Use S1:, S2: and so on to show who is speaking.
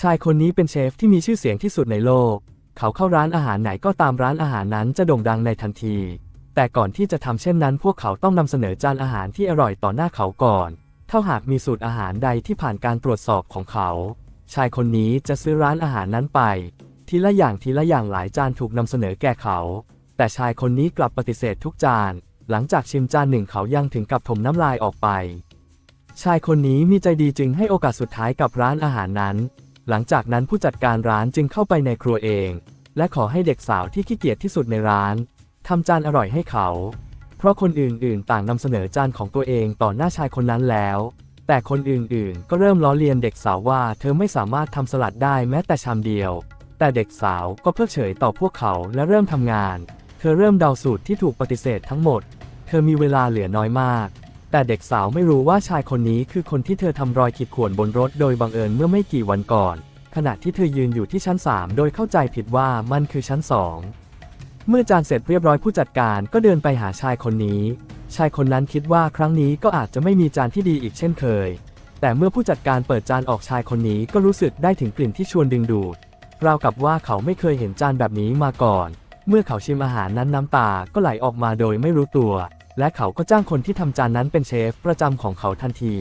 S1: ชายคนนี้เป็นเชฟที่มีชื่อเสียงที่สุดในโลก เขาเข้าร้านอาหารไหนก็ตามร้านอาหารนั้นจะโด่งดังในทันที แต่ก่อนที่จะทำเช่นนั้น พวกเขาต้องนำเสนอจานอาหารที่อร่อยต่อหน้าเขาก่อน ถ้าหากมีสูตรอาหารใดที่ผ่านการตรวจสอบของเขา ชายคนนี้จะซื้อร้านอาหารนั้นไป ทีละอย่างทีละอย่างหลายจานถูกนำเสนอแก่เขา แต่ชายคนนี้กลับปฏิเสธทุกจาน หลังจากชิมจานหนึ่งเขายังถึงกับถมน้ำลายออกไป ชายคนนี้มีใจดีจึงให้โอกาสสุดท้ายกับร้านอาหารนั้น หลังจากนั้นผู้จัดการร้านจึงเข้าไปในครัวเอง และขอให้เด็กสาวที่ขี้เกียจที่สุดในร้านทำจานอร่อยให้เขา เพราะคนอื่นๆ ต่างนำเสนอจานของตัวเองต่อหน้าชายคนนั้นแล้ว แต่คนอื่นๆ ก็เริ่มล้อเลียนเด็กสาวว่าเธอไม่สามารถทำสลัดได้แม้แต่ชามเดียว แต่เด็กสาวก็เพิกเฉยต่อพวกเขาและเริ่มทำงาน เธอเริ่มเดาสูตรที่ถูกปฏิเสธทั้งหมด เธอมีเวลาเหลือน้อยมาก แต่เด็กสาวไม่รู้ว่าชายคนนี้คือคนที่เธอทำรอยขีดข่วนบนรถโดยบังเอิญเมื่อไม่กี่วันก่อน ขณะที่เธอยืนอยู่ที่ชั้น 3 โดยเข้าใจผิดว่ามันคือชั้น 2 เมื่อจานเสร็จเรียบร้อยผู้จัดการก็เดินไปหาชายคนนี้ ชายคนนั้นคิดว่าครั้งนี้ก็อาจจะไม่มีจานที่ดีอีกเช่นเคย แต่เมื่อผู้จัดการเปิดจานออกชายคนนี้ก็รู้สึกได้ถึงกลิ่นที่ชวนดึงดูดราวกับว่าเขาไม่เคยเห็นจานแบบนี้มาก่อน เมื่อเขาชิมอาหารนั้นน้ำตาก็ไหลออกมาโดยไม่รู้ตัว และเขาก็จ้างคนที่ทำจานนั้นเป็นเชฟประจำของเขาทันที